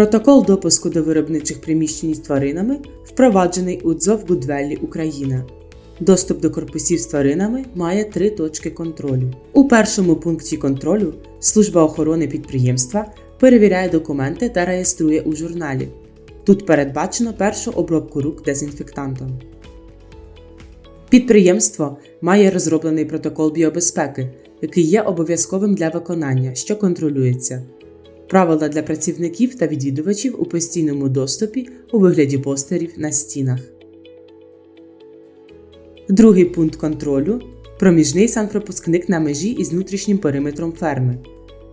Протокол допуску до виробничих приміщень з тваринами впроваджений у ДЗОВ Гудвеллі Україна. Доступ до корпусів з тваринами має три точки контролю. У першому пункті контролю служба охорони підприємства перевіряє документи та реєструє у журналі. Тут передбачено першу обробку рук дезінфектантом. Підприємство має розроблений протокол біобезпеки, який є обов'язковим для виконання, що контролюється. Правила для працівників та відвідувачів у постійному доступі у вигляді постерів на стінах. Другий пункт контролю проміжний санпропускник на межі із внутрішнім периметром ферми.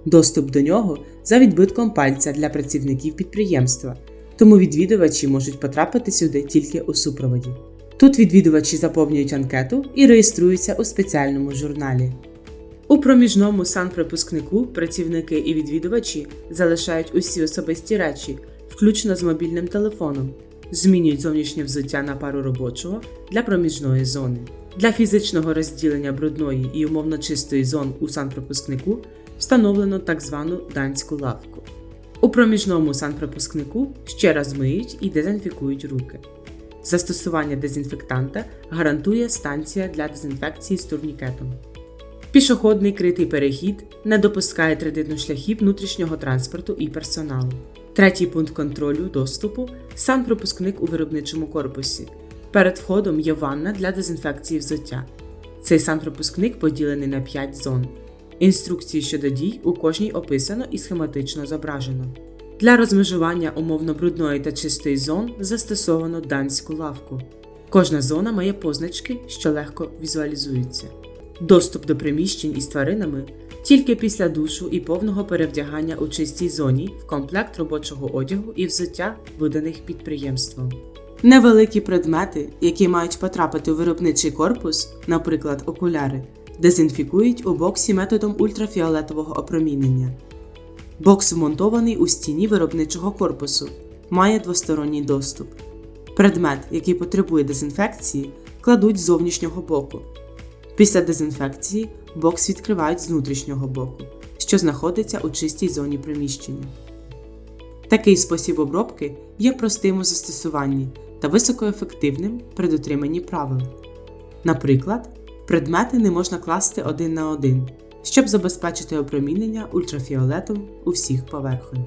Доступ до нього за відбитком пальця для працівників підприємства, тому відвідувачі можуть потрапити сюди тільки у супроводі. Тут відвідувачі заповнюють анкету і реєструються у спеціальному журналі. У проміжному санпропускнику працівники і відвідувачі залишають усі особисті речі, включно з мобільним телефоном, змінюють зовнішнє взуття на пару робочого для проміжної зони. Для фізичного розділення брудної і умовно чистої зон у санпропускнику встановлено так звану данську лавку. У проміжному санпропускнику ще раз миють і дезінфікують руки. Застосування дезінфектанта гарантує станція для дезінфекції з турнікетом. Пішохідний критий перехід не допускає транзитно-шляхів внутрішнього транспорту і персоналу. Третій пункт контролю доступу санпропускник у виробничому корпусі. Перед входом є ванна для дезінфекції взуття. Цей санпропускник поділений на 5 зон. Інструкції щодо дій у кожній описано і схематично зображено. Для розмежування умовно брудної та чистої зон застосовано данську лавку. Кожна зона має позначки, що легко візуалізуються. Доступ до приміщень із тваринами тільки після душу і повного перевдягання у чистій зоні в комплект робочого одягу і взуття, виданих підприємством. Невеликі предмети, які мають потрапити у виробничий корпус, наприклад, окуляри, дезінфікують у боксі методом ультрафіолетового опромінення. Бокс вмонтований у стіні виробничого корпусу, має двосторонній доступ. Предмет, який потребує дезінфекції, кладуть з зовнішнього боку. Після дезінфекції бокс відкривають з внутрішнього боку, що знаходиться у чистій зоні приміщення. Такий спосіб обробки є простим у застосуванні та високоефективним при дотриманні правил. Наприклад, предмети не можна класти один на один, щоб забезпечити опромінення ультрафіолетом у всіх поверхонь.